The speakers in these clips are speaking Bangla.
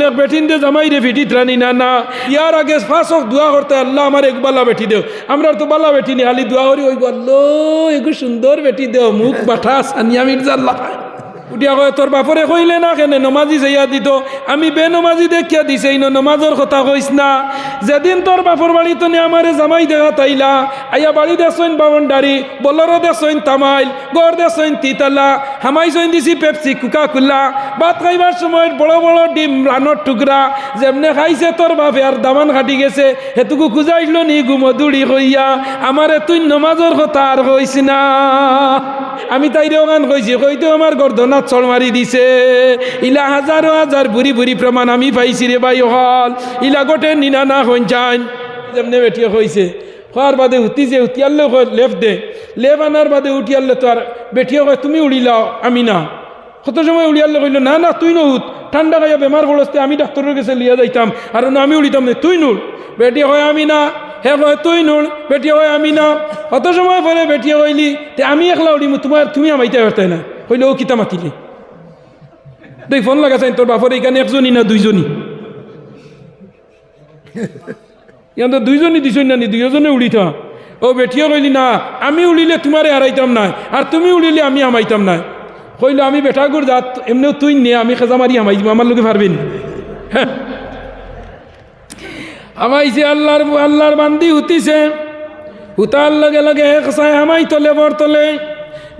অনেক বেঠিন দে জামাই রে ফিটি ত্রানি না না ইয়ার আগে ফাঁসক দোয়া করতে আল্লাহ আমার এক বালা বেটি দেও। আমরা তো বালা বেটি নি, আলি দোয়া করি ওই বলল এগু সুন্দর বেটি দেও। মুখ বাঠা সানিয়া মির্জাল্লাহ উঠিয়া কয় তোর বাপরে কইলে না কেনে, নমাজি যাইয়া দিত আমি বে নমাজি দেখিয়া দিছে, ইনো নমাজর কথা কইস না। যেদিন তোর বাপর বাড়ি তো আমারে জামাই দেখা তাইলা আইয়া বাড়ি দেসইন বাউন্ডারি বলরো দেসইন তামাইল গড় দেসইন তিতালা হামাইসইন দিছি পেপসি কুকা কুল্লা ভাত খাইবার সময় বড় বড় ডিম রানোর টুকরা যেমনে খাইছে তোর বাপে আর দামান খাটি গেছে, হেতুকু খুঁজাইল নি গুমদুড়ি কইয়া। আমারে তুই নমাজর কথা আর কইস না। আমি তাইরে ওখান কইছি, কইতে আমার গর্দনাথ চড় মারি দিছে। ইলা হাজারো হাজার বুড়ি বুড়ি প্রমাণ আমি পাইছি রে ভাই হল ইলা গোটে নিনা না হইন চান যেমনে বেটিয়ে কইছে হওয়ার বাদে উঠি যে উঠিয়ালে লেফ দে। লেফ আনার বাদে উঠিয়ালে তো আর বেটিয়ে কয়, তুমি উড়িলাও আমি না। কত সময় উড়িয়ালে কইল, না না, তুই নুত ঠান্ডা খাইয়া বেমার পড়তে আমি ডাক্তারের কাছে লিয়া যাইতাম। আর না, আমি উড়িতাম না, তুই নুর বেটি হয় আমি না। হে কয়, তুই নুর বেটি হয় আমি না। কত সময় পরে বেটিয়ে কইলি, তে, আমি একলা উড়িমু তোমার তুমি আমাইতে পারতাই না কইলে, ও, কিতা মাতিলে? দেখ ফোন লাগাছেন তোর বাপর এখানে একজনই না দুইজনই? ইয়ান তো দুইজনই দিছই না নি, দুইজনে উড়িতা ও বেটিয়ে কইলি, না, আমি উড়িলে তোমারে হারাইতাম নাই, আর তুমি উড়িলে আমি হামাইতাম নাই। কইল, আমি বেটাগুর যাত এমনিও তুই নে, আমি খেজা মারি হামাই দিব আমার লোকে পারবেন হামাইছে আল্লাহর আল্লাহর বান্দি হুতিছে। হুতার লগে লগে একসায় হামাই তলে, বর তলে।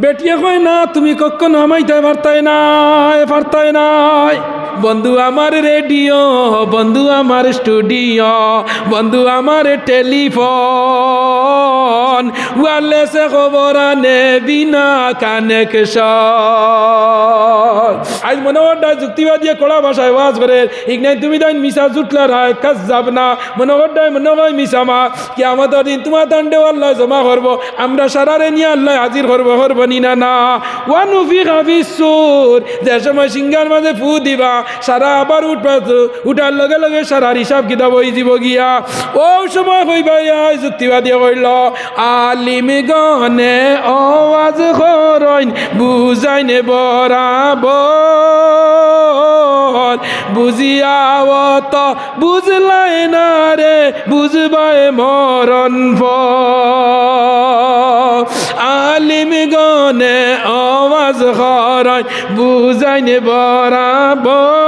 বেটিয়ে কয় না তুমি কখনো হামাইতে পারতাই নাই পারতাই নাই। বন্ধু আমার রেডিও, বন্ধু আমার স্টুডিও, বন্ধু আমার টেলিফোন। ওয়ারলেসে খবর আনে বিনা কানেকশন। আজ মনে হয় যুক্তিবাদী কড়া ভাষায় ওয়াজ করে, ইগনাই তুমি তাই মিশা জুটলা রায় কাজ যাব না। মনে হয় মনে হয় কি আমাদের দিন তোমার দণ্ডে আল্লাহ জমা করব, আমরা সারারে নিয়ে আল্লাহ হাজির করব করব নি না না। ওয়ানুফি হাফিসুর যে সময় সিঙ্গার মাঝে ফু দিবা সারা আবার উঠবা উঠার লগে লগে সারার হিসাব কিতাব হয়ে যাব গিয়া। ও সময় হইবা যুক্তিবাদী কইল, আলিম গনে আওয়াজ করইন বুঝাইনে বরাবর। বুঝিয়াওত বুঝলাই না রে, বুঝবাই মরণ আলিম গনে আওয়াজ করইন বুঝাইনে বরাবর।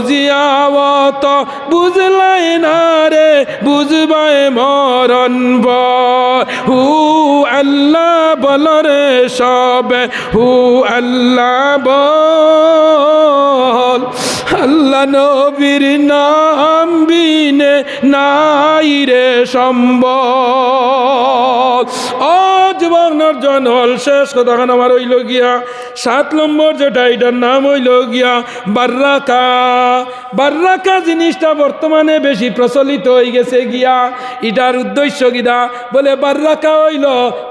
বুঝিয়াওত বুঝলাই না রে বুঝবাই মরণ হু আল্লাহ বল রে সবে হু আল্লাহ বল। আল্লাহ নবীর নাম বিনে নাই রে সম্ভব আজ বাংলার জনল শেষ, কথাখান আমার হইল গিয়া। সাত নম্বর যেটা এটার নাম হইল গিয়া বার্রাকা। বার্রাকা জিনিসটা বর্তমানে বেশি প্রচলিত হয়ে গেছে গিয়া। এটার উদ্দেশ্য গিয়া বলে বার্রাকা হইল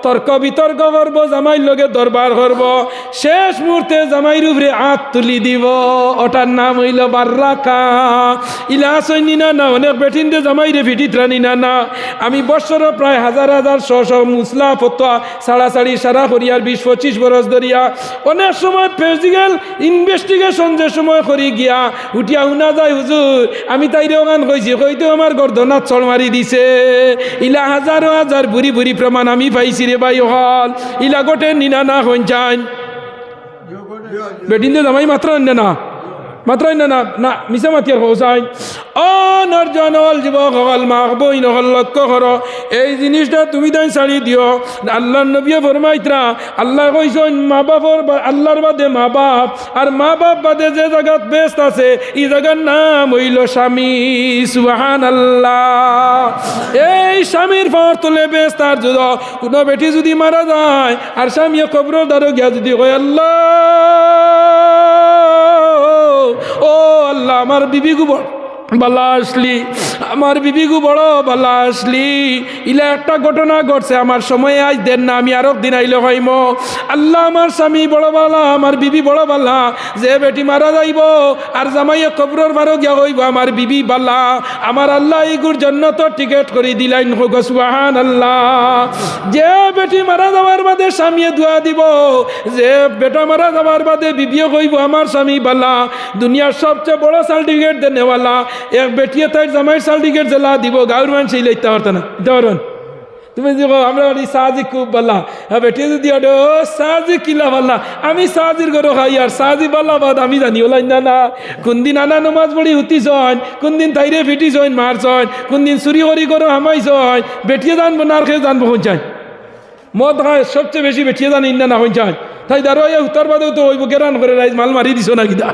তর্ক বিতর্ক করব জামাইর লগে দরবার করব। শেষ মুহূর্তে জামাইর উপরে হাত তুলি দিব। ওটার নাম হইল বার্রাকা, ইলা না না, অনেক ফিটি ত্রানি না আমি বৎসর প্রায় হাজার হাজার শ শ মুসলা ফতোয়া সাড়াসাড়ি সারা করিয়ার বিশ পঁচিশ বরস ধরিয়া অনেক সময় ফিজিক্যাল ইনভেস্টিগেশন যে সময় করি গিয়া উঠিয়া শুনা যায়, হুজুর, আমি তাইরে ওখান কইছি, কইতে আমার গর্দনাথ চড় মারি দিছে। ইলা হাজার হাজার বুড়ি বুড়ি প্রমাণ আমি পাইছি রে ভাই হল ইলা গোটে নিনা না হইন চান বেটিন জামাই মাত্র অন্য না। মাত্র অন্য না না মিশা মাতিয়ার হোসাইন অনর্জন হল যুবক হল মা বই নহল লক্ষ্য কর এই জিনিসটা তুমি তাই ছাড়ি দিও আল্লাহ নবিয়ে ফরমাইতরা আল্লাহ কইসন মা বাপর আল্লাহর বাদে মা বাপ আর মা বাপ বাদে যে জায়গাত বেস্ট আছে এই জায়গার নাম হইল স্বামী সুবাহান আল্লাহ এই স্বামীর পাওয়ার তোলে বেশ তার যদি কোনো বেটি যদি মারা যায় আর স্বামী কবর দ্বারা গিয়া যদি কয় আল্লাহ ও আল্লাহ আমার বিবি গুবর। বালা আসলি, আমার বিবিগু বড় বালা আসলি। ইলা একটা ঘটনা ঘটছে, আমার সময় আজ দেন না, আমি আরও দিন আইলে হইম। আল্লাহ আমার স্বামী বড় বালা, আমার বিবি বড় বালা, যে বেটি মারা যাইব, আর জামাইয়ে কবরর বারো গিয়া হইব, আমার বিবি বালা। আমার আল্লাহ এইগুর জন্য তো টিকেট করে দিলাইন হোক সুবাহান আল্লাহ যে বেটি মারা যাওয়ার বাদে স্বামীয়ে দোয়া দিব, যে বেটা মারা যাওয়ার বাদে বিবিও কইব আমার স্বামী বালা। দুনিয়ার সবচেয়ে বড় সার্টিফিকেট দেনেওয়ালা এক বেটিয়ে তাই জামাইয়ের সার্টিফিকেট জেলা দিব গাঁর মানুষ এই লইতে পারত না দিতে তুমি কও, আমরা বলি সাহাজি খুব বাল্লা। হ্যাঁ বেটিয়ে যদি ও সাহাজি কিলা বাল্লা আমি সাহাজির ঘরে খাই আর সাহাজি বাল্লা বাদ আমি জানি ওলাই না না কোন দিন আনা নমাজ পড়ি উঠিস কোন দিন তাইরে ফিটিস মারছ কোন দিন চুরি করি করো হামাইছ বেটিয়ে জানব না আর খেয়ে জানব পৌঁছায় মদ খায় সবচেয়ে বেশি বেঠিয়ে জানি না না হইছান তাই দারো এই উত্তর বাদেও তো ওইব গেরান করে রাইজ মাল মারি দিছ না কিনা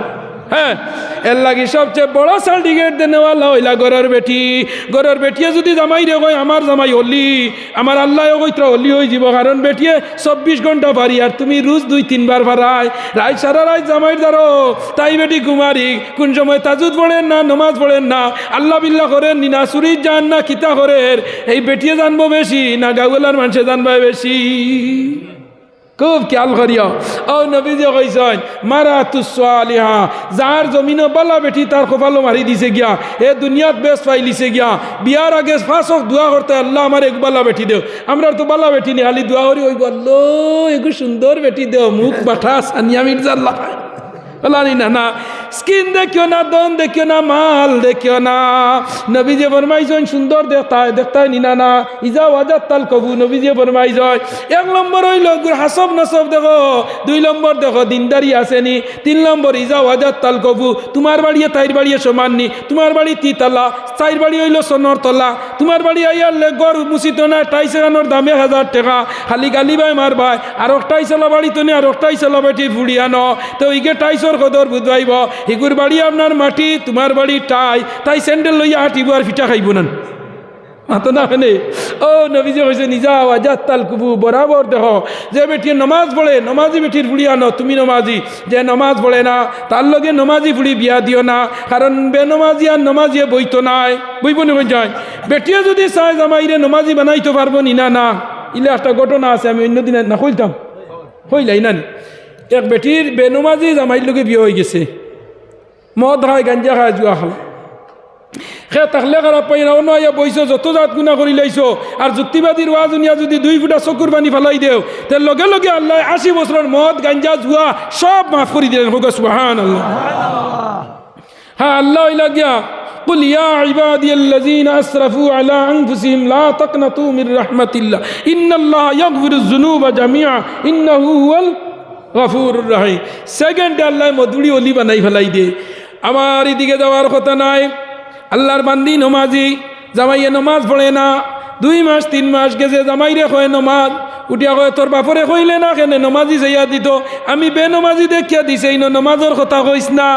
হ্যাঁ এর লাগি সবচেয়ে বড় সার্টিফিকেট দেনেওয়ালা হইলা গরের বেটি। গরের বেটিয়ে যদি জামাই রে কয়, আমার জামাই হলি আমার আল্লাহ কইত্রা হলি হয়ে যাব কারণ বেটিয়ে চব্বিশ ঘণ্টা পারি আর তুমি রোজ দুই, তিনবার ভাড়াই রাত সারা রাত জামাই দারো তাই বেটি কুমারি, কোন সময় তাজুদ পড়েন না, নমাজ পড়েন না, আল্লাহ বিল্লাহ করেন নি না সুরিজ যান না, কিতা করেন এই বেটিয়ে জানব বেশি না গাউলার মানুষে জানবে বেশি। খুব খেয়াল করিও ও নবীজি কইসন মারা তুসালিহা যার জমিন বালা বেটি তার কপালো মারি দিছে গিয়া, এ দুনিয়াত বেশ পাইলিছে গিয়া, বিয়ার আগে ফাঁসক দোয়া করতে আল্লাহ আমার এক বালা বেটি দেও। আমরা তো বালা বেটি নি হালি দোয়া করি ওই বলল এগু সুন্দর বেটি দেও, মুখ বাঠা সানিয়া মির্জা আল্লাহ বলা না না স্কিন দেখিও না, দন দেখিও না, মাল দেখিও না। নবীজে ফরমাইছেন সুন্দর দেখতায় দেখতায় নিনা না ইজা ওয়াজাত তাল কবু নবীজে ফরমাইছেন এক নম্বর হইল, হাসব নসব দেখো। দুই নম্বর দেখো, দিনদারি আসেনি তিন নম্বর, ইজা ওয়াজাত তাল কবু তোমার বাড়িয়ে তাইর বাড়িয়ে সমান নি। তোমার বাড়ি তিতালা। তাইর বাড়ি হইল সোনর তলা। তোমার বাড়ি আইয়ার গড় মুসিত না টাইস এগানোর দামে হাজার টাকা। খালি গালি বাই মার ভাই আর একটাই চলা বাড়ি তো নি, আর একটাই চলা বেটি ফুড়িয়া ন। তো ইগে টাইসর কদর বুধবাইব হিগুর বাড়ি আপনার মাটি, তোমার বাড়ি টাই, তাই স্যান্ডেল লইয়া হাঁটিব আর ফিটা খাইব না। মাতো না হেনে ও নবীজি কইছে, নিজা আজাদ তাল কুবু, বরাবর দেখো যে বেটি নমাজ পড়ে, নমাজি বেটির ফুড়ি আনো, তুমি নমাজি। যে নমাজ পড়ে না, তার লগে নমাজি ফুড়ি বিয়া দিও না, কারণ বেনমাজি আর নমাজিয়ে বইতো নাই। বইব নি যায়? বেটিয়ে যদি চায় জামাইরে নমাজি বানাইতে পারব নি, না না। ইলে একটা ঘটনা আছে, আমি অন্য দিনে না কইতাম। হইলাই নি? এক বেটির বেনমাজি জামাইর লগে বিয়ে হয়ে গেছে। মদ খায় গাঞ্জা খায় জুয়া খায় সে তাহলে খারাপ পাই না অন্য আইয়া বইছ যত জাত গুণা কৰি লাইছ আৰু যুক্তিবাদীৰ ওৱা জুনীয়া যদি দুই ফুটা চকুৰ পানী ফেলাই দেও তে লগে লগে আল্লাহ আশী বছৰৰ মদ গাঞ্জা জুৱা সব মাফ কৰি দিলেন হোক সুবহান আল্লাহ হ্যাঁ আল্লাহ ইলা গিয়া قل يا عبادي الذين اسرفوا على انفسهم لا تقنطوا من رحمه الله ان الله يغفر الذنوب جميعا انه هو الغفور الرحيم সেকেন্ড আল্লাহ মধুরি অলি বানাই ফেলাই দিয়ে আমার এদিকে যাওয়ার কথা নাই। আল্লাহর বান্দি নমাজি, জামাইয়ে নমাজ পড়ে না। দুই মাস, তিন মাস গেছে জামাইরে হয় নমাজ। উঠিয়া কয় তোর বাপরে কইলে না কেনে নমাজি চাইয়া দিত আমি বে নমাজি দেখিয়া দিছে, ইন নমাজর কথা কইস না।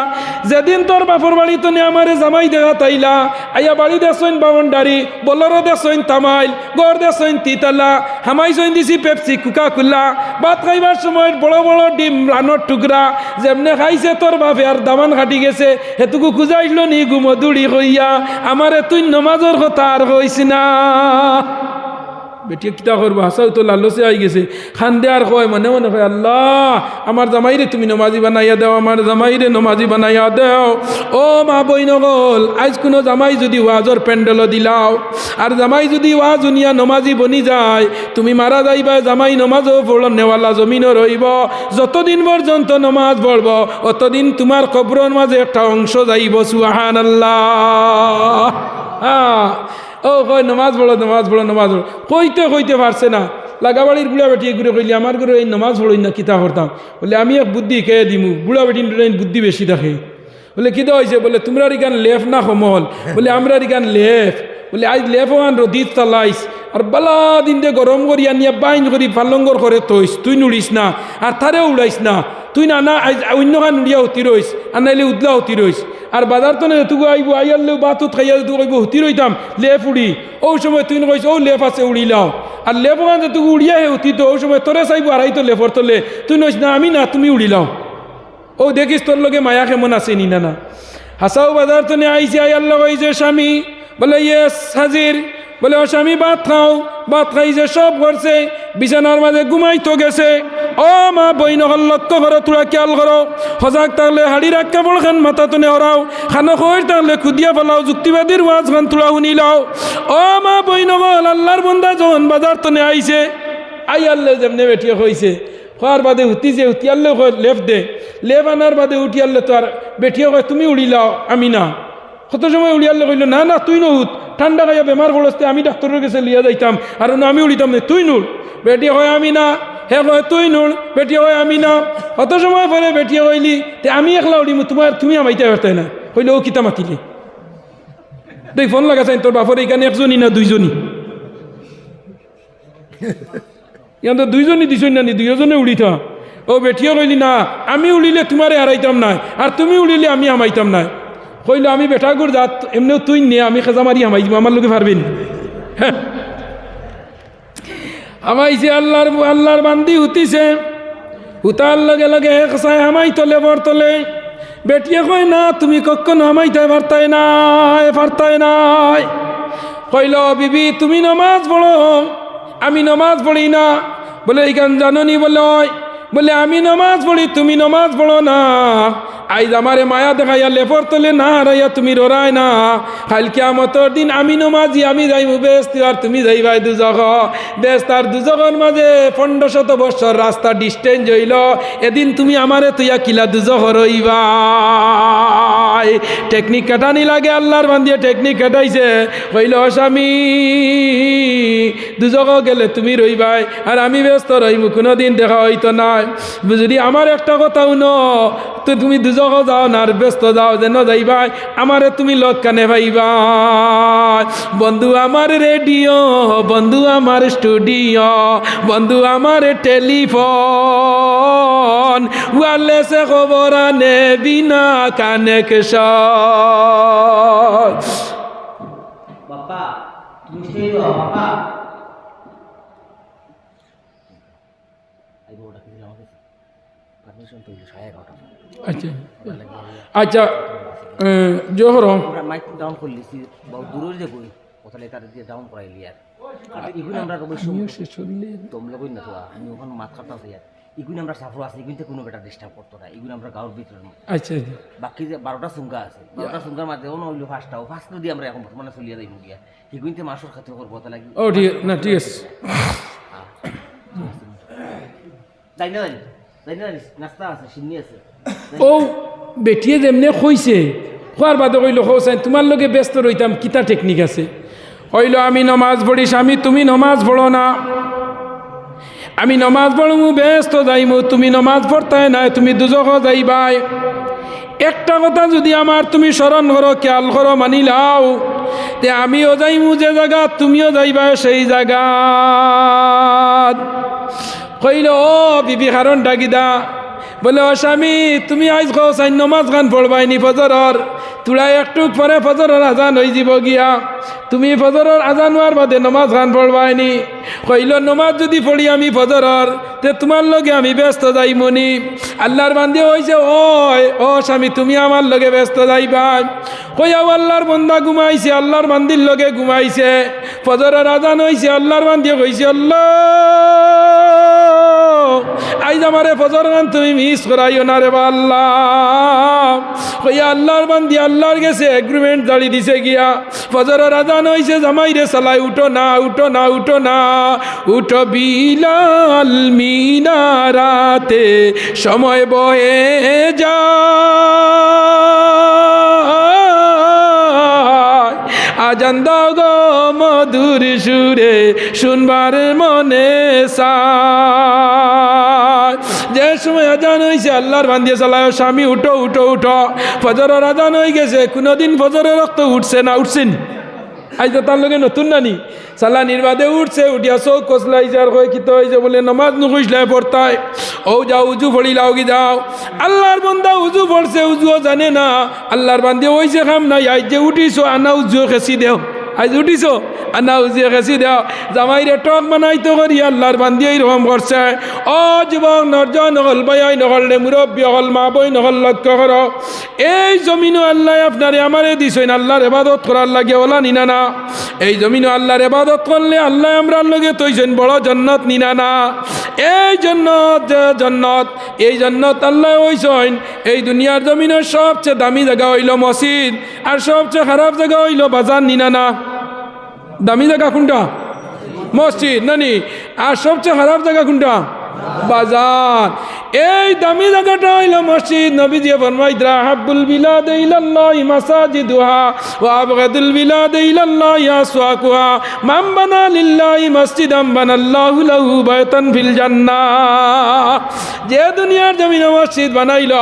যেদিন তোর বাপর বাড়ি তো নে আমারে জামাই দেখা তাইলা আইয়া বাড়ি দেখছইন বাউন্ডারি বলরও দেখছইন তামাইল, গড় দেখছইন তিতালা হামাইছইন দিছি পেপসি কুকা কুল্লা ভাত খাইবার সময় বড় বড় ডিম রানোর টুকরা যেমনে খাইছে তোর বাপে আর দামান খাটি গেছে, হেতুকু খুঁজাইল নি গুমদুড়ি হইয়া আমারে তুই নমাজর কথা আর কইস না। বেটিয়ে কিতা করব হাসাও তো লালসে আই গেছে। খান দে আর কয়, মনে মনে হয় আল্লাহ, আমার জামাইরে তুমি নমাজি বানাইয়া দেও, আমার জামাইরে নমাজি বানাইয়া দেও। ও মা বই নগল আজ কোনো জামাই যদি ওয়াজর প্যান্ডেলও দিলাও, আর জামাই যদি ওয়াজ উনিয়া নমাজি বনি যায়, তুমি মারা যাইবা, জামাই নমাজও পড়ল, নেওয়ালা জমিনও রইব। যতদিন পর্যন্ত নমাজ পড়ব, অতদিন তোমার কবরর মাঝে একটা অংশ যাইব সুহান আল্লাহ হ্যাঁ ও কয়, নমাজ পড়ো নমাজ পড়ো নমাজ পড়ো। কইতে কইতে পারছে না। লাগাবাড়ির বুড়া বেটি ঘুরে কইলি, আমার ঘরে এই নমাজ পড়ই না, কিতা করতাম? বলে, আমি এক বুদ্ধি খেয়ে দিমু। বুড়া বেটির বুদ্ধি বেশি থাকে। বলে, কিতা হয়েছে বলে তোমরা রিগান লেফ না সমল বলে আমরা রিগান লেফ। বলে, আজ লেফ আন রদিত তালাইস। আর বালা দিন দিয়ে গরম করি আনিয়া বাইন করি পালঙ্গর করে থইস। তুই নুড়িস না, আর তারেও উড়াইস না। তুই না না, আজ অন্য খান উড়িয়া হতি রইস, আর নাইলে উদলা হতি রইস। আর বাজার তো নেই তুগু আইব আইয়ালেও বাতুত খাইয়া তুই কইব হতি রইতাম। লেফ উড়ি। ও সময় তুই কইস ও লেফ আছে, উড়ি লাও। আর লেফ গান তুই উড়িয়া হে হতি তো ও সময় তোরে চাইব, আর আই তো লেফর তোলে। তুই নইস না, আমি না, তুমি উড়ি লাও। ও দেখিস তোর লগে মায়া কেমন আছে নি না না। হাসাও বাজার তো নিয়ে আইসি আই কইছে, স্বামী বলে ইয়েস হাজির। বলে ও স্বামী ভাত খাও। ভাত খাইছে সব করছে, বিছানার মাঝে ঘুমাইতো গেছে। ও মা, বইন হল লক্ষ্য করো তোরা খেয়াল করো। সজাগ থাকলে হাড়ি রাখা বড় খান মাথা তো নেহরাও খানো খোঁজ থাকলে খুদিয়া ফেলাও, যুক্তিবাদীর ওয়াজ খান তোরা শুনি লাও। ও মা, বইন হল, আল্লাহর বন্দা যখন বাজার তো নে আইছে। আই আল্লাহ, যেমনে বেটিয়ে হয়েছে খোয়ার বাদে হুতিছে হুতিয়ালে লেফ দে। লেফ আনার বাদে উঠিয়ালে তো আর বেটিয়ে কয়, তুমি উড়িলাও আমি না। কত সময় উড়িয়ালে কইল, না না, তুই নহুত ঠান্ডা খাইয়া বেমার পড়তে আমি ডাক্তারের কাছে লিয়া যাইতাম। আর না, আমি উড়িতাম না, তুই নুর। বেটি হয় আমি না। হে কয় তুই নুর। বেটি হয় আমি না। কত সময় পরে বেটি হইলি, তে আমি একলা উড়িম তোমার, তুমি আমাইতে পারতাই না। কইলে, ও, কিতা মাতিলি? দেখ, ফোন লাগাছেন তোর বাপর এখানে একজনই না দুইজনই ইয়াতে দুইজনই দিছই না নি, দুইজনে উড়িতা ও বেঠিও কইলি, না, আমি উড়িলে তোমারে হারাইতাম না আর তুমি উড়িলে আমি হামাইতাম না কইল, আমি বেটাগুর জাত, এমনিও তুই নে, আমি খেজা মারি দিব আমার লোকে পারবেন। হ্যাঁ। হামাইছে আল্লাহর আল্লাহর বান্দি হুতিছে, হুতার লগে লগে একসায় হামাই তলে, বর তলে। বেটিয়ে কয়, না, তুমি কখনো হামাইতে পারতাই নাই পারতাই নাই কইল, বিবি, তুমি নমাজ পড়ো, আমি নমাজ পড়ি না। বলে এইখান জাননি বলে বলে, আমি নমাজ পড়ি, তুমি নমাজ পড়ো না। আইজ আমারে মায়া দেখাইয়া লেপর তোলে না হারাইয়া তুমি রোরাই না। কালকে আমতর দিন আমি নমাজি, আমি যাইমু বেস্ত, আর তুমি যাইবাই দুজগ। বেস্ত আর দুজগর মাঝে পনেরো শত বছর রাস্তা ডিস্টেন্স হইল। এদিন তুমি আমারে তুইয়া কিলা দুজগ রইবাই টেকনিক কাটানি লাগে আল্লাহর বান্দিয়ে টেকনিক কাটাইছে? কইল স্বামী, দুজগ গেলে তুমি রইবাই, আর আমি ব্যস্ত রইমু কোনো দিন দেখা হইতো না যদি আমার একটা কথাও ন তো তুমি দুজগ যাও না, আর ব্যস্ত যাও, যেন যাইবাই, আমারে তুমি লোক কানে ভাইবা বন্ধু আমার রেডিও, বন্ধু আমার স্টুডিও, বন্ধু আমার টেলিফোন ওয়ারলেসে খবর আনে, বিনা কানেকশন আচ্ছা। আচ্ছা জোহর। আমরা মাইক ডাউন দূরের যে বই কোথালে তার দিয়ে ডাউন করাইলি আর। আর ইগুন আমরা তোমরা কই না তো আমি ওখানে আর। ইগুন আমরা সাফর আছে ইগুনতে কোনো বেটা ডিস্টার্ব করতো না ইগুন আমরা গাঁর ভিতরে আচ্ছা বাকি যে বারোটা সুঙ্গা আছে বারোটা সুঙ্গার মাঝে অন্য হইল ফার্স্টটা ফার্স্ট দিয়ে আমরা এখন বর্তমানে চলিয়ে যাই গিয়া ইগুনতে মাসের খাতে করব তাহলে ও ঠিক না ঠিক আছে। যাই না যাই না নাস্তা আছে সিন্নি আছে। ও বেটিয়ে যেমনে কইছে খোয়ার বাদে কইল হোসাইন তোমার লগে ব্যস্ত রইতাম কিতা টেকনিক আছে। কইল আমি নমাজ পড়িস আমি তুমি নমাজ পড়ো না। আমি নমাজ পড়মু ব্যস্ত যাইমু তুমি নমাজ পড়তাই নাই, তুমি দুজক যাইবাই একটা কথা যদি আমার তুমি স্মরণ করো, খেয়াল করো, মানি লাও তে আমিও যাইমু যে জায়গা তুমিও যাইবা সেই জায়গা কইল, ও বিবি কারণ ডাকিদা বলে, ও স্বামী, তুমি আজ কো সাই নমাজ গান পড়বাইনি ফজরর তোরা একটু পরে ফজরর আজান হয়ে যাব গিয়া। তুমি ফজরর আজান হওয়ার বাদে নমাজ গান পড়বাইনি কইল, নমাজ যদি পড়ি আমি ফজরর তে তোমার লগে আমি ব্যস্ত যাই মনি আল্লাহর বান্ধে হয়েছে ওই ও স্বামী, তুমি আমার লগে ব্যস্ত যাইবা। কইয়াও আল্লাহর বন্দা ঘুমাইছে আল্লাহর বান্দির লগে ঘুমাইছে। ফজরের আজান হয়েছে আল্লাহর বান্দিয়ে কইছে আল্লাহ, আইজ আমারে ফজর গান তুমি মিস করাইও না রে আল্লাহ। কইয়া আল্লাহর বান্দি আল্লাহর গেছে এগ্রিমেন্ট দাঁড়ি দিছে গিয়া। ফজরের আজান হইছে, জামাই রে সালাই, উঠো না উঠো না উঠো না। উঠো বিলাল মিনারাতে, সময় বয়ে যা আজান দাও গো মধুর সুরে, শুনবার মনে সায় যে সময় আজান হয়েছে আল্লাহর বান্দিয়ে চালায় স্বামী, উঠো উঠো উঠো। ফজরের আজান হয়ে গেছে, কোনোদিন ফজরের রক্ত উঠছে না, উঠছেন। আজ তো তার লগে নতুন নানি। সালা নির্বাদে উঠছে, উঠিয়া চৌক কসলাইছে আর হয়ে কিত হয়েছে বলে নমাজ নুকুইসলাই পড়তায় ও যাও, উজু ফড়ি লাও কি যাও। আল্লাহর বন্দা উজু ফড়ছে উজুও জানে না। আল্লাহর বান্দে ওইছে খাম নাই আজ যে উঠিছো, আনা উজুও খেসি দেও। আজ উঠিছ? আর না উজিয়ে গেছি দেও। জামাইরে টক বানাইতে করি, আল্লাহর বান্দি এইরকম করছে। ও যুবক নরজন নকল বয়াই নকল নে মুরব্বী হল, মা বই নকল লক্ষ্য কর এই জমিনও আল্লাহ আপনারে আমারে দিছেন, আল্লাহর এবাদত করার লাগে ওলা নিনা না। এই জমিনও আল্লাহর এবাদত করলে আল্লাহ আমরার লগে তৈছেন, বড় জন্নত নিনা না। এই জন্নত, যে জন্নত, এই জন্নত আল্লাহ হইছেন। এই দুনিয়ার জমিনের সবচেয়ে দামি জায়গা হইল মসজিদ, আর সবচেয়ে খারাপ জায়গা হইল বাজার নিনানা দামি জায়গা কোনটা? মসজিদ, নানি? আর সবচেয়ে খারাপ জায়গা কোনটা? বাজার। এই দামি জায়গাটা হইল মসজিদ। নবী দিয়ে ফরমাইদরা হাব্বুল বিলাদ ইলাল্লাহ মাসাজিদুহা ওয়া আবগাদুল বিলাদ ইলাল্লাহ ইয়াসওয়াকুহা মান বানা লিল্লাহি মাসজিদাম বানাল্লাহু লাহু বাইতান ফিল জান্নাহ। যে দুনিয়ার জমিনে মসজিদ বানাইল,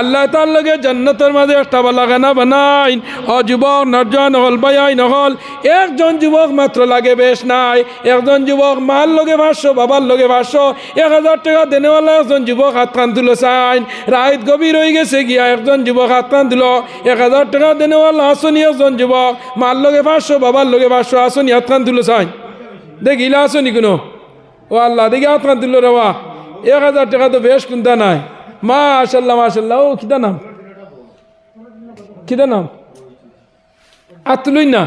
আল্লাহ তার লগে জান্নাতের মাঝে একটা বালাগানা বানাইন। ও যুবক, নরজন হল বায়াই নহল একজন যুবক মাত্র লাগে, বেশ নাই। একজন যুবক মার লগে ভাষ্য বাবার লগে ভাষ্য এক হাজার টাকা দেনেওয়ালা একজন যুবক হাত কান তুলো রাত গভীর হয়ে গেছে গিয়া একজন যুবক হাত কান এক হাজার টাকা দেনেওয়ালা আসনি একজন যুবক। মার লগে পাঁচশো, বাবার লগে পাঁচশো, আসনি হাত কান তুলো চাইন দেখিলা আসনি কোনো? ও আল্লাহ, দেখি হাত কান তুলো রেওয়া এক হাজার টাকা তো বেশ কোনটা নাই। মাশাল্লাহ মাশাল্লাহ, ও কিতা নাম। কিতা নাম। আর না।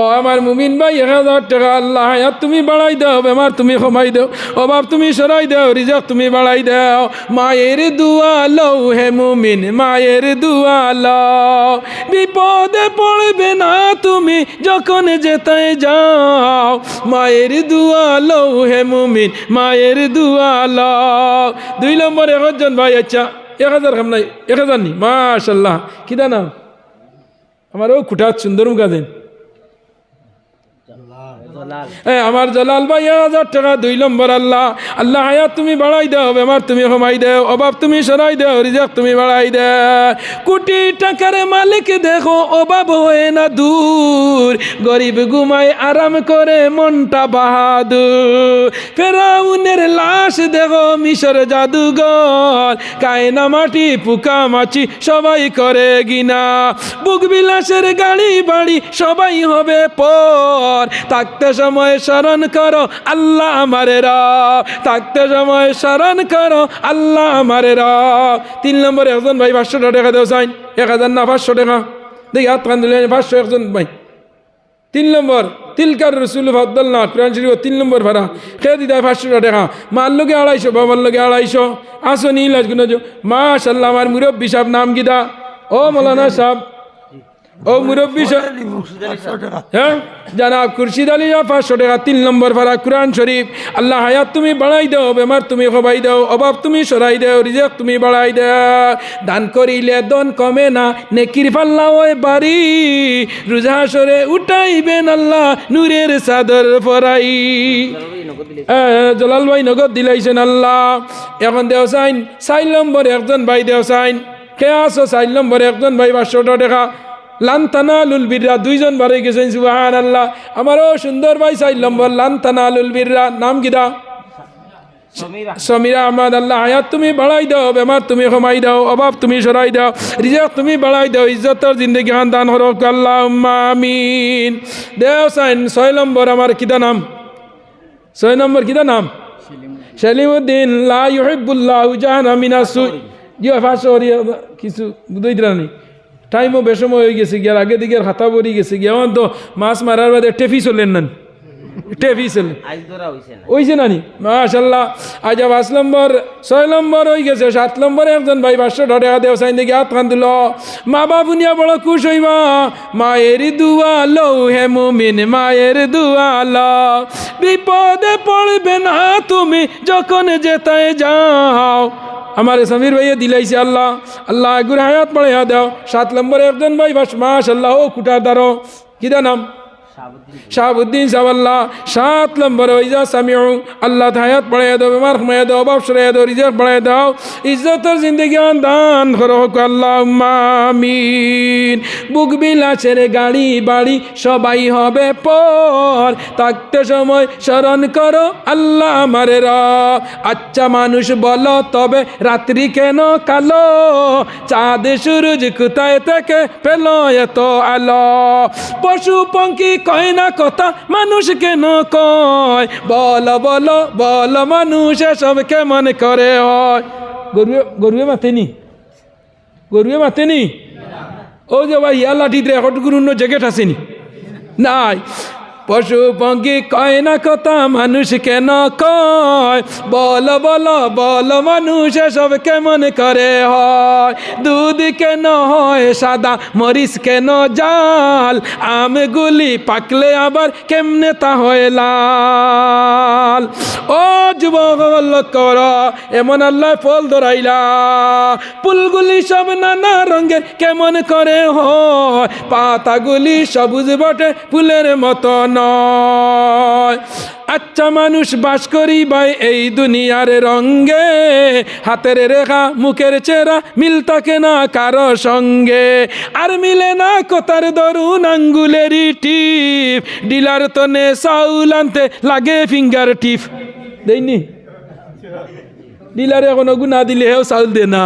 ও আমার মুমিন ভাই এক হাজার টাকা আল্লাহ হায়াত তুমি বাড়াই দাও, বেমার তুমি কমাই দাও, অভাব তুমি সরাই দাও, রিজাক তুমি বাড়াই দাও। মায়ের দুয়া লও হে মুমিন, মায়ের দুয়া লও। বিপদে পড়বে না তুমি যখন যেতে যাও। মায়ের দুয়া লও হে মুমিন, মায়ের দুয়া লও। দুই নম্বর একজন ভাই আচ্ছা এক হাজার খাম নাই, এক হাজার নি, মাশাল্লাহ কিদা নাম আমার ও খুঁটাত সুন্দর মুখা দেন জলাল এ আমার জলাল ভাই হাজার টাকা দুই নম্বর আল্লাহ। আল্লাহ, হায়াত তুমি বাড়াই দাও, বেমার তুমি কমাই দাও, অভাব তুমি সরাই দাও, রিজাক তুমি বাড়াই দাও। কোটি টাকার মালিক দেখো, অভাব হয়ে না দূর। গরিব ঘুমায় আরাম করে, মনটা বাহাদুর। ফেরাউনের লাশ দেখো, মিশর জাদুঘর। কায়না মাটি, পুকা মাছি, সবাই করে গিনা। বুক বিলাসের গাড়ি বাড়ি, সবাই হবে পর। থাকতে সময় স্মরণ করো, আল্লাহ আমারে রব থাকতে সময় স্মরণ করো, আল্লাহ আমারে রব তিন নম্বর একজন ভাই পাঁচশো টাকা দেও সাইন এক হাজার না পাঁচশো টাকা। দেখি হাত কান দিলেন পাঁচশো একজন ভাই। তিন নম্বর, তিলকার রসুল কোরআন শরীফ তিন নম্বর ভাড়া খেয়ে দিদা পাঁচশো টাকা? মার লগে আড়াইশো, বাবার লগে আড়াইশো। আসো নীল আজগুন মাশাল্লাহ, আমার মুরব্বী সাহেব, নাম গিদা ও মৌলানা সাহেব। ও মুরব্বী হ্যাঁ? জানাব খুরশিদ আলী পাঁচশো টাকা, তিন নম্বর ভাড়া কোরআন শরীফ। আল্লাহ হায়াত তুমি বাড়াই দাও, বেমার তুমি খবাই দাও, অভাব তুমি সরাই দাও, রিজেক তুমি বাড়াই দাও। দান করিলে দন কমে না, নেকির পাল্লা ওই বাড়ি। রোজা সরে উঠাইবেন আল্লাহ নূরের চাদর ফরাই জলাল ভাই নগদ দিলাইছেন আল্লাহ। এখন দেও সাইন, চার নম্বর একজন ভাই দেও সাইন। কে আসো চার নম্বর একজন ভাই, পাঁচশো টাকা। লান্তানা লুল বিররা দুইজন বারে গেছেন সুবাহান আল্লাহ আমারও সুন্দর ভাই চার নম্বর লান্তানা লুল বিররা নাম গিদা সমীরা। আহমদ আল্লাহ আয়াত তুমি বাড়াই দাও বেমার তুমি কমাই দাও অভাব তুমি সরাই দাও রিজাক তুমি বাড়াই দাও ইজ্জতর জিন্দগি হান দান হরক আল্লাহ আমিন। দেও সাইন ছয় নম্বর আমার কিদা নাম? ছয় নম্বর কিদা নাম? সেলিমুদ্দিন। লা ইউহিব্বুল্লাহ জাহানা মিনাসু জিও ফাঁসো কিছু বুঝই দিলা নি টাইমও বেসময় হয়ে গেছে গিয়ার আগে দিকে হাতা পরি গেছে গিয়ে আমার তো মাছ মারার বাদে টেফি চলেন না টেফি চললেন আজ ধরা হইছে না। ওইছে নানি? মাশাল্লাহ আজ পাঁচ নম্বর ছয় নম্বর হয়ে গেছে সাত নম্বরে একজন ভাই পাঁচশো টাকা দেও সাইন দেখি হাত খান দিল মা বাবুনিয়া বড় খুশ হইবা। মায়ের দুয়া লও হে মুমিন মায়ের দুয়া লও বিপদে পড়বে না তুমি যখন যেতায় যাও। আমার সমীর ভাইয়া দিলাইছে আল্লাহ। আল্লাহ এগুলো হায়াত পড়ে দাও। সাত নম্বরে একজন ভাই বাস মাস আল্লাহ ও কুটার দারো কিদা নাম? শাহাবুদ্দিন সাবাল্লাহ সাত নম্বর ওইজা সামিউ, আল্লাহ হায়াত বাড়াই দাও, বেমার কমাই দাও, অভাব সরাই দাও, রিজেক বাড়াই দাও, ইজ্জতের জিন্দগি দান করো, হোক আল্লাহ আমিন। বুক বিলা ছেড়ে গাড়ি বাড়ি সবাই হবে পর, থাকতে সময় স্মরণ করো, আল্লাহ আমারে র আচ্ছা মানুষ বলো, তবে রাত্রি কেন কালো? চাঁদ সূরজ কোথায় থেকে পেল এত আলো? পশু পঙ্কি কয় না কথা মানুষ কেন কয়। বল বল বল, মানুষ এসব কেমন করে হয়। গরুয়ে গরুয়ে মাতেনি? গরুয়ে মাতেনি? ও যে ভাই ইয়া লাঠিতে হট গুরু জ্যাকেট আসেনি নাই। পশু পঙ্কি কয় না কথা মানুষ কেন কয়? বল বল বল, মানুষ সব কেমন করে হয়? দুধ কেন হয় সাদা, মরিচ কেন জাল? আমগুলি পাকলে আবার কেমনে তা হয় লাল? ও যুবক কর, এমন আল্লাহ ফল ধরাইলা। ফুলগুলি সব নানা রঙের কেমন করে হয়? পাতাগুলি সবুজ বটে ফুলের মতো নয়। আচ্ছা মানুষ বাস করি ভাই এই দুনিয়ার রঙ্গে। হাতের রেখা, মুখের চেহারা মিল থাকে না কারও সঙ্গে। আর মিলে না কোতার দরুন আঙ্গুলেরই টিপ। ডিলার তনে চাউল আনতে লাগে ফিঙ্গার টিপ। দেয়নি ডিলারে কোনো গুণা দিলে হেও চাউল দে না।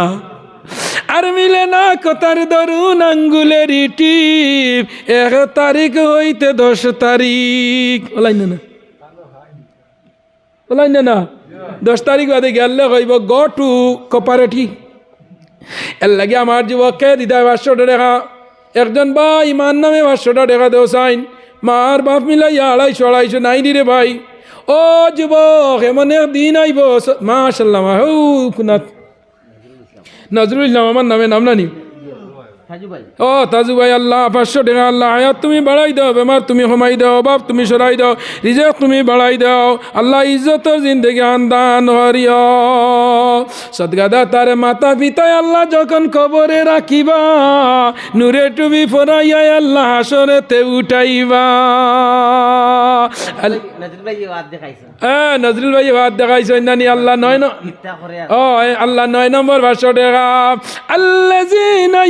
আর মিলে না কোতার দরুন আঙ্গুলের টিপ। এক তারিখ হইতে দশ তারিখ। ওলাই না। ওলাই না। না দশ তারিখ বাদে গেলে কইব গ টু কোপারেটিভ এর লাগে আমার যুবককে হৃদয় পাঁচশোটা দেখা। একজন বা ইমান নামে পাঁচশোটা দেখা দেও সাইন। মার বাপ মিলাইয়া আড়াইশো আড়াইশো নাই রে ভাই। ও যুবক, এমন দিন আইব। মাশাল্লাহ হৌ কুনাত নজরুল ইসলাম আমার নামে নাম সাজু ভাই ও তাজু ভাই আল্লাহ পাঁচশো টাকা আল্লাহ আয়াত তুমি বাড়াই দাও বেমার তুমি কমাই দাও বাপ তুমি সরাই দাও রিজেক তুমি বাড়াই দাও আল্লাহ ইজ্জতর জিন্দগি আন্দান হরিয় সদগাদা তার মাতা পিতায় আল্লাহ যখন কবরে রাখিবা নূরে টুবি ফরাইয়াই আল্লাহ হাসরেতে উঠাইবা। নজরুল ভাই ভাত দেখাইছ। নানি আল্লাহ নয় ন ও আল্লাহ নয় নম্বর ভাষ্য দেখা আল্লাযীনা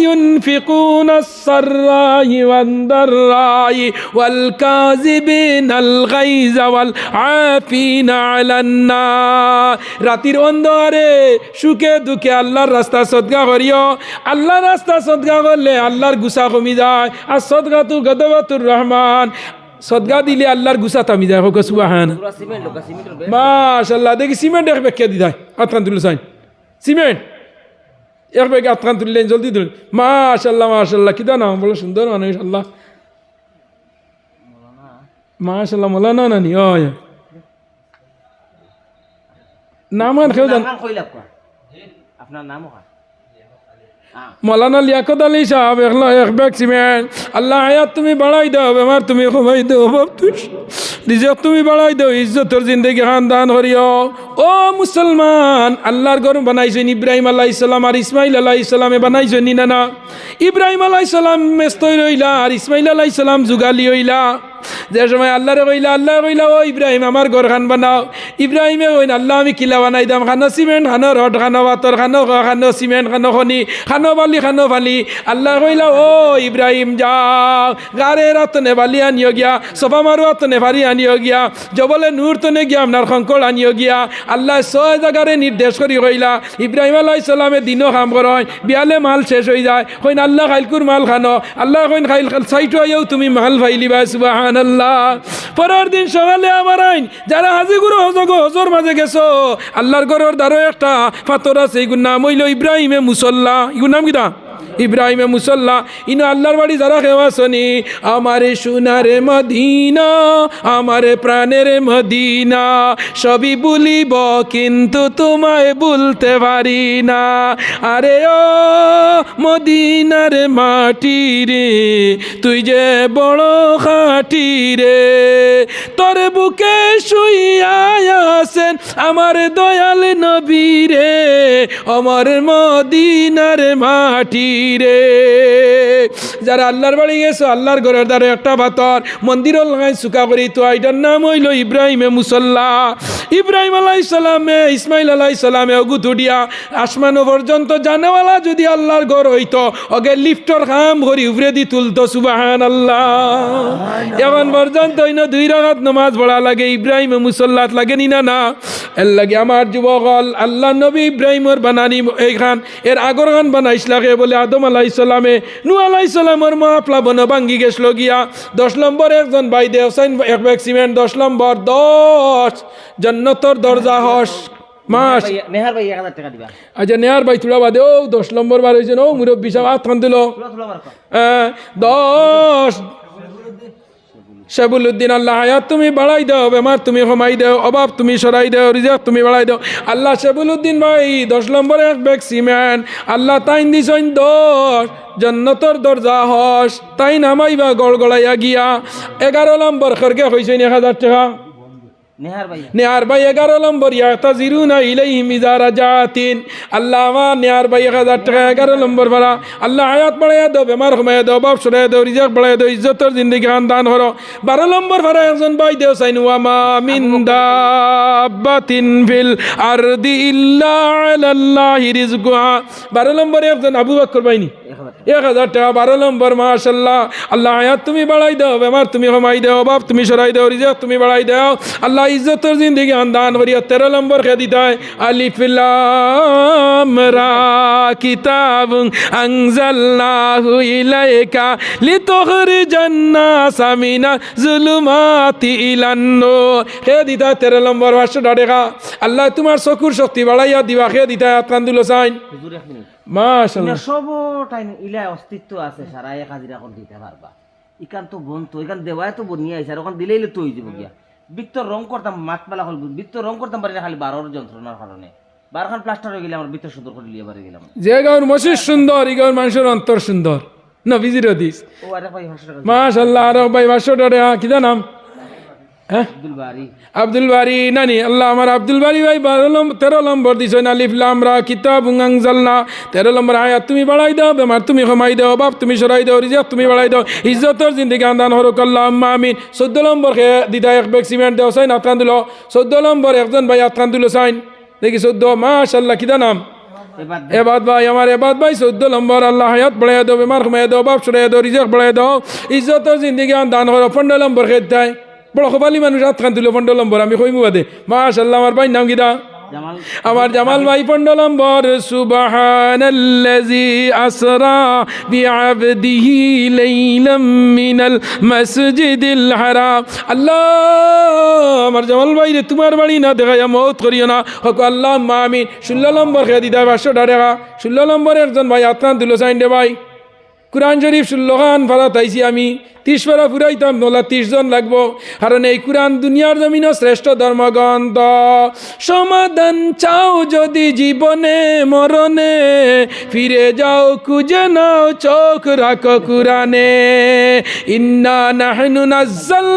ইউনফিকুনা السراء والضراء والكاظمين الغيظ والعافين على الناس রাতির অন্ধকারে সুখে দুঃখে আল্লাহর রাস্তা সদগা করিও আল্লাহর রাস্তা সদগা করলে আল্লাহর গুসা কমি যায় আর সদগাতুর গদবাতুর রহমান সদগা দিলে আল্লাহর গুসা থামি যায় হোক সুবাহান পুরা সিমেন্ট লোক সিমেন্টের বে মাশাল্লাহ দেখি সিমেন্ট এক ব্যাগ দি দেয় আতখান তুলে সাইন সিমেন্ট এক ব্যাগ আতখান তুললেন জলদি তুলেন মাশাল্লাহ মাশাল্লাহ কিতা নাম বলে, সুন্দর মানুষ আল্লাহ মাশাল্লাহ মোলানা নানি, ও নাম আর কেউ জান নাম আপনার হয়। মৌলানা লিয়াকত আলী সাহেব একলা এক ব্যাগ সিমেন্ট। আল্লাহ আয়াত তুমি বাড়াই দাও, বেমার তুমি কমাই দাও, বাপ রিজক তুমি বাড়াই দাও ইজ্জতর জিন্দগি খানদান করিও। ও মুসলমান, আল্লাহর ঘর বানাইছেন ইব্রাহিম আল্লাহ ইসলাম আর ইসমাইল আল্লাহ ইসলামে বানাইছেন না না ইব্রাহিম আল্লাহ ইসলাম মেস্তই রইলা আর ইসমাইল আল্লাহ ইসলাম যুগালি হইলা। যে সময় আল্লাহরে কইলা আল্লাহ কইলা, ও ইব্রাহিম, আমার ঘর খান বানাও। ইব্রাহিমে কইন, আল্লাহ, আমি কিলা বানাই দাম খানো সিমেন্ট, খানো রড, খানো পাতর খানো খানো সিমেন্ট, খানো খনি, খানো বালি খানো বালি। আল্লাহ কইলা, ও ইব্রাহিম, যাও। গারে রাতনে বালি আনিও গিয়া সফা মারু আতনে ভারি আনিও গিয়া জবলে নূর তনে গিয়া আপনার শঙ্কর আনিও গিয়া। আল্লাহ ছয় জায়গারে নির্দেশ করি কইলা, ইব্রাহিম আল্লাহ ইসলামে দিনও কাম করয় বিয়ালে মাল শেষ হয়ে যায়। কইন, আল্লাহ খাইলকুর মাল খানো। আল্লাহ কইন, খাইল সাইটো আইও, তুমি মাল ফাইলিবা, সুবাহান আল্লাহ পরের দিন সকালে আবার আইন, যারা হাজি গুরু হজগ হজর মাঝে গেছো, আল্লাহর ঘরের দ্বারো একটা পাথর আছে এগুর নাম হইল ইব্রাহিমে মুসল্লা। ইগুর নাম কিতা ইব্রাহিমে মুসল্লা, ইনো আল্লাহর বাড়ি যারা খেওয়া শনি আমারে সোনারে মদিনা, আমারে প্রাণের মদিনা, সবই বলিব কিন্তু তোমায় বলতে পারি না। আরে ও মদিনার মাটি রে, তুই যে বড় খাটি রে, তোর বুকে শুইয়া আছেন আমার দয়াল নবী রে আমার মদিনার মাটি রে। যারা আল্লাহর বাড়ি গেছো আল্লাহর ঘরের দ্বারে একটা ভাতর মন্দিরও লাগাই চুকা করি তো এটার নাম হইল ইব্রাহিমে মুসল্লা। ইব্রাহিম আলাই সালামে ইসমাইল আলাই সালামে অগুত উঠিয়া আসমানো পর্যন্ত জানেওয়ালা যদি আল্লাহর ঘর হইতো ওকে লিফটর কাম করি উপরে দি তুলতো সুবাহান আল্লাহ এখন পর্যন্ত হইন দুই রাগাত নমাজ পড়া লাগে ইব্রাহিম মুসল্লাত লাগে নি না না? এর লাগে আমার যুবকল আল্লাহ নবী ইব্রাহিমর বানানি এইখান এর আগর গান বানাইস লাগে বলে আদম আলাই সালামে নু আলাই মা আপলা বন ভাঙ্গি গেছিল গিয়া দশ নম্বর একজন ভাই দেওসাইন এক ব্যাগ সিমেন্ট দশ নম্বর দশ জন্নতর দরজা হস মাস। ভাই- নেহার ভাই এক হাজার টাকা দিবা। আচ্ছা নেয়ার ভাই তুলা বাদে ও দশ নম্বর বার হয়েছে ও মুরব্বী সাহেব আত্মান দিল। আহ, দশ শাবুলুদ্দিন আল্লাহ হায়াত তুমি বাড়াই দাও, বেমার তুমি কমাই দাও, অভাব তুমি সরাই দাও রিজার্ভ তুমি বাড়াই দাও। আল্লাহ শাবুলুদ্দিন ভাই, দশ নম্বরে এক ব্যাগ সিমেন্ট আল্লাহ তাইন দিস দশ, জন্নতর দরজা হস, তাই নামাইবা গড় গড়াইয়া গিয়া। এগারো নম্বর খরকে হয়েছেন এক হাজার টাকা। নেহার ভাই এগারো নম্বর ইয়াতাজিরুনা ইলাইহিম ইযা রাজাতিন। আল্লাহ আমার নেয়ার ভাই এক হাজার টাকা এগারো নম্বর ভাড়া আল্লাহ হায়াত বাড়াইয়া দাও বেমার কমাইয়া দাও বাপ সরাইয়া দাও রিজাক বাড়াইয়া দাও ইজ্জতর জিন্দগি খান দান হরো। বারো নম্বর ভাড়া একজন ভাই দেও সাইন ওয়ামা মিন দাব্বাতিন ফিল আরদি ইল্লা আলাল্লাহি রিজকুহা। বারো নম্বর একজন আবু বকর ভাইনি। এক হাজার টাকা বারো নম্বর মাশাল্লাহ আল্লাহ আয়াত তুমি বাড়াই দাও, বেমার তুমি কমাই দাও, বাপ তুমি সরাই দাও, রিজাক তুমি বাড়াই দাও। আল্লাহ ইজ্জতর জিন্দগি আন্দান করিয়া তেরো নম্বর খেয়ে দিতে হয় আলিফিলাম রা, কিতাব, আনজালনাহু ইলাইকা লিতুখরিজান নাসা মিনা জুলুমাতি ইলান নূর। খেয়ে দিতে তেরো নম্বর পাঁচশো টাকা আল্লাহ তোমার চকুর শক্তি বাড়াইয়া দিবা খেয়ে দিতে হয় আতকান্দুল এক সব টাইম ইলা অস্তিত্ব আছে সারা এক হাজিরা এখন দিতে পারবা। ইকান তো বন তো ইকান দেওয়ায় তো বনিয়ে আইসা আর ওখান দিলেই তো হয়ে যাব গিয়া। বৃত্তর রং করতাম মাঠ মেলা হল বৃত্তর রং করতাম পারি না খালি বারোর যন্ত্রণার কারণে। বারখান প্লাস্টার হয়ে গেলে আমার বৃত্ত সুন্দর করে লিয়ে বাড়ি গেলাম। যে গাঁর মসজিদ সুন্দর এই গাঁর মানুষের অন্তর সুন্দর। নবীজির হদিস। ও আরে ভাই মাশাল্লাহ আর ভাই পাঁচশো টাকা কিদা নাম হ্যাঁ আব্দুল বাড়ি আব্দুল বারি নানি আল্লাহ আমার আব্দুল বারি ভাই নম্বর তেরো নম্বর দিছ আলিফ লামরা কিতাব জালনা তেরো নম্বর আয়াত তুমি বাড়াই দাও বেমার তুমি কমাই দাও বাপ তুমি সরাই দাও রিজাক তুমি বাড়াই দাও ইজ্জতর জিন্দিগি আন্দান হরক আল্লাহ আম্মা আমিন। চোদ্দ নম্বর খে দিদা এক বেগ সিমেন্ট দেও সাইন আতকান দিল। চোদ্দ নম্বর একজন ভাই আতকান দিল সাইন। দেখি চোদ্দ মাশাল্লাহ কিদা নাম? এবাদ ভাই। আমার এবাদ ভাই চোদ্দ নম্বর আল্লাহ হায়াত বড়াই দাও বেমার কমাই দাও বাপ সরাই দাও রিজাক বড়াই দাও। ইজ্জতর জিন্দিগি দান হরো পনেরো নম্বর খেত দেয় বড় খবালি মানুষ হাত খান তুলো পনেরো নম্বর আমি কইমু বাদে। মাশাল্লাহ আমার ভাই নাম জামাল। আমার জামাল ভাই পনেরো নম্বর সুবহানাল্লাজি আসরা বিআবদিহি লাইলাম মিনাল মসজিদিল হারাম। আল্লাহ আমার জামাল ভাই রে তোমার বাড়ি না দেখাইয়া মত করিও না। হক আল্লাহ মামিন ষোলো নম্বর খেয়ে দিদা পাঁচশো টাকা। ষোলো নম্বর একজন ভাই আত্মান তুলো সাইন ভাই। কোরআন শরীফ লোহান ফারা তাইছি আমি। ত্রিশ ফুরাইতাম, নোলা ত্রিশ জন লাগব। কারণ এই কোরআন দুনিয়ার জমিন শ্রেষ্ঠ ধর্মগ্রন্থ। সমাধান চাও যদি জীবনে, মরণে, ফিরে যাও, খুঁজে নাও, চোখ রাখো কোরআনে। ইন্না নাহনু নাজ্জাল